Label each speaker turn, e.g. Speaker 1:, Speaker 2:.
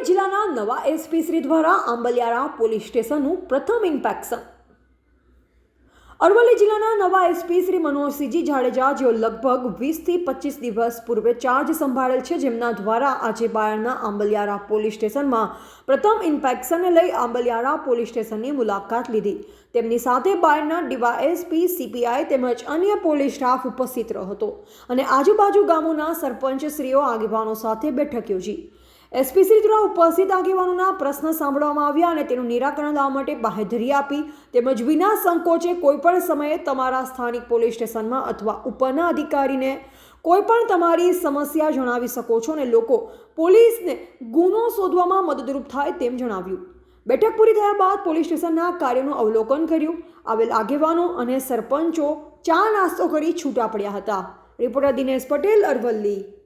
Speaker 1: અરવલ્લી જિલ્લાના નવા એસપી શ્રી દ્વારા આંબલિયારા પોલીસ સ્ટેશનનું પ્રથમ ઇન્સ્પેક્શન અરવલ્લી જિલ્લાના નવા એસપી શ્રી મનોજસિંહજી જાડેજા, જેઓ લગભગ વીસથી પચીસ દિવસ પૂર્વે ચાર્જ સંભાળેલ છે, જેમના દ્વારા આજે બાયડના આંબલિયારા પોલીસ સ્ટેશનમાં પ્રથમ ઇન્સ્પેક્શનને લઈ આંબલિયારા પોલીસ સ્ટેશનની મુલાકાત લીધી. તેમની સાથે બાયડના ડીવાયએસપી, સીપીઆઈ તેમજ અન્ય પોલીસ સ્ટાફ ઉપસ્થિત રહ્યો હતો અને આજુબાજુ ગામોના સરપંચશ્રીઓ, આગેવાનો સાથે બેઠક યોજી. એસપી શ્રી દ્વારા ઉપસ્થિત આગેવાનોના પ્રશ્ન સાંભળવામાં આવ્યા અને તેનું નિરાકરણ લાવવા માટે બાહેધરી આપી. તેમજ વિના સંકોચે કોઈપણ સમયે તમારા સ્થાનિક પોલીસ સ્ટેશનમાં અથવા ઉપરના અધિકારીને કોઈપણ તમારી સમસ્યા જણાવી શકો છો અને લોકો પોલીસને ગુનો શોધવામાં મદદરૂપ થાય તેમ જણાવ્યું. બેઠક પૂરી થયા બાદ પોલીસ સ્ટેશનના કાર્યનું અવલોકન કર્યું. આવેલ આગેવાનો અને સરપંચો ચા નાસ્તો કરી છૂટા પડ્યા હતા. રિપોર્ટર દિનેશ પટેલ અરવલ્લી.